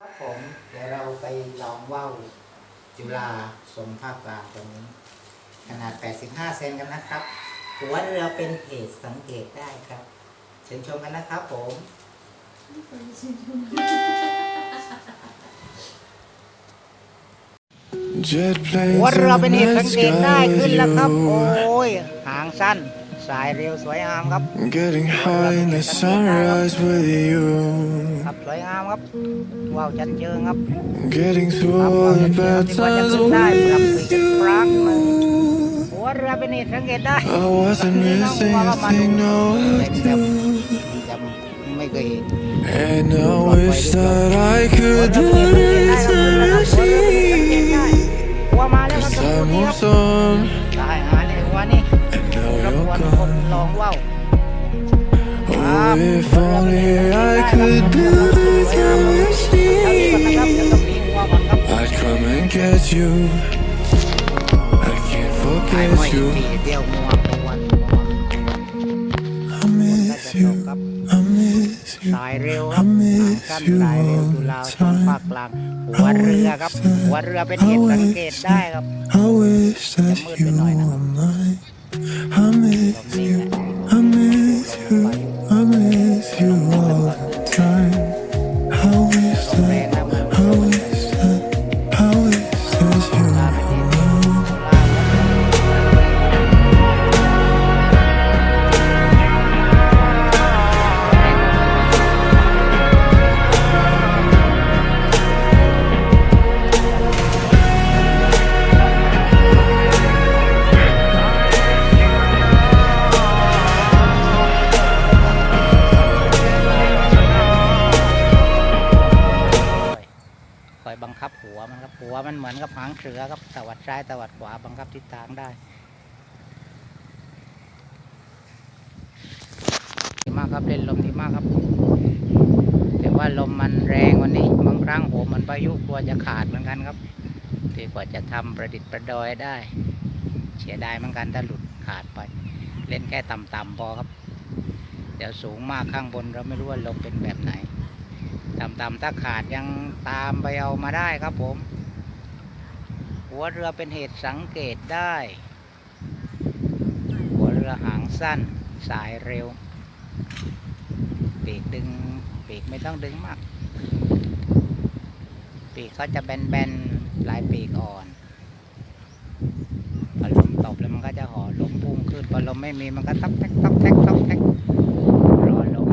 ครับผมเดี๋ยวเราไปลองว่าวจุฬาทรงภาคกลางตรงนี้ ขนาด 85 เซนกันนะครับหัวเรือเป็นเหตุสังเกตได้ครับ เชิญชมกันนะครับผม Jet planes หัวเรือ in เป็นเห the ตุสั night งเกตได้ sky ขึ้น with แล้วครับ โอ you. ้ยหางสั้น สายเร็วสวยงามครับ I'm getting high in the sunrise with you. ครับสวยงามครับ ว่าวจันเจิงครับ I'm getting ค through รับ all ว่าว the จันเจิง bad ที่ว่าจะ times ขึ้นได้ปรับ with คุยกันครั้งหนึ่ง you. หัวเรือเป็นเหตุสังเกตได้ I wasn't missing a thing, no, I do. จะไม่เคยเห็น And I wish that I could do this energy. หัวมาแล้วครับ Cause ตรง time นี้ค moves รับ on, รบ you're กวนคน gone. ลองว่าว Oh, if only I could do this เท่านี้ก่อนนะครับ เดี๋ยวต้อง energy. มีหัวก่อนครับ I'd come and get you. I can't ไอ้ forget ไม่ที you. เดียวงัวงัว I งัว miss จะต you. กครับ I miss you. สายเร็วครับ I หาง miss สั้น you สายเร็ว all จุฬา the ช่องภาค time. กลาง หัวเรือครับ หัวเรือเป็นเหตุสังเกตได้ครับ I wish that you were mine. I ตรง miss นี้ you. แ I miss you, I miss you, I miss you all the time. มันเหมือนกับหางเสือครับตวัดซ้ายตวัดขวาบังคับทิศทางได้ดีมากครับเล่นลมดีมากครับ แต่ว่าลมมันแรงวันนี้บางครั้งผมมันพายุกลัวจะขาดเหมือนกันครับที่กว่าจะทำประดิษฐ์ประดอยได้เสียดายเหมือนกันถ้าหลุดขาดไป เล่นแค่ต่ำๆพอครับ เดี๋ยวสูงมากข้างบนเราไม่รู้ว่าลมเป็นแบบไหนต่ำๆถ้าขาดยังตามไปเอามาได้ครับผม หัวเรือเป็นเหตุสังเกตได้ หัวเรือหางสั้นสายเร็ว ปีกดึงปีกไม่ต้องดึงมาก ปีกเขาจะแบนๆลายปีกอ่อนพอลมตบแล้วมันก็จะห่อลมพุ่งขึ้นพอลมไม่มีมันก็ต๊กแท็กต๊กแท็กต๊กแท็กรอลม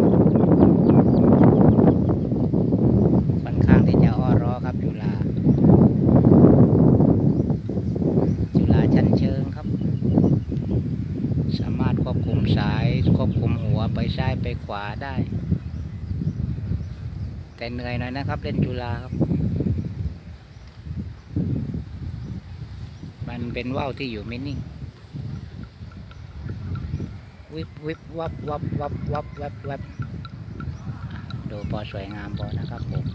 ค่อนข้างที่จะอ้อร้อครับจุฬาจุฬาชั้นเชิงครับ สามารถควบคุมสายควบ ไปซ้ายไปขวาได้ แต่เหนื่อยหน่อยนะครับ เล่นจุฬาครับ มันเป็นว่าวที่อยู่ไม่นิ่ง วิบวิบวับวับวับวับวับวับดูพอสวยงามพอนะครับผม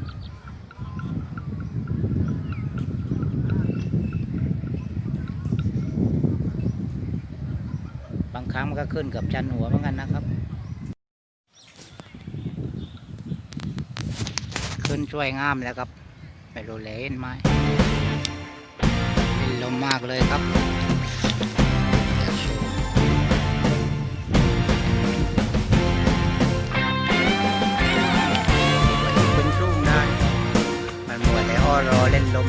บางค รั้งมันก็ขึ้นกับชันหัวเหมือนกันนะครับ ขึ้นช่วยงามแล้วครับไม่รู้เลยเห็นไหมเล่นลมมากเลยครับจะโชว์ขึ้นสูงได้มันหมดแต่อ้อรอเล่นลม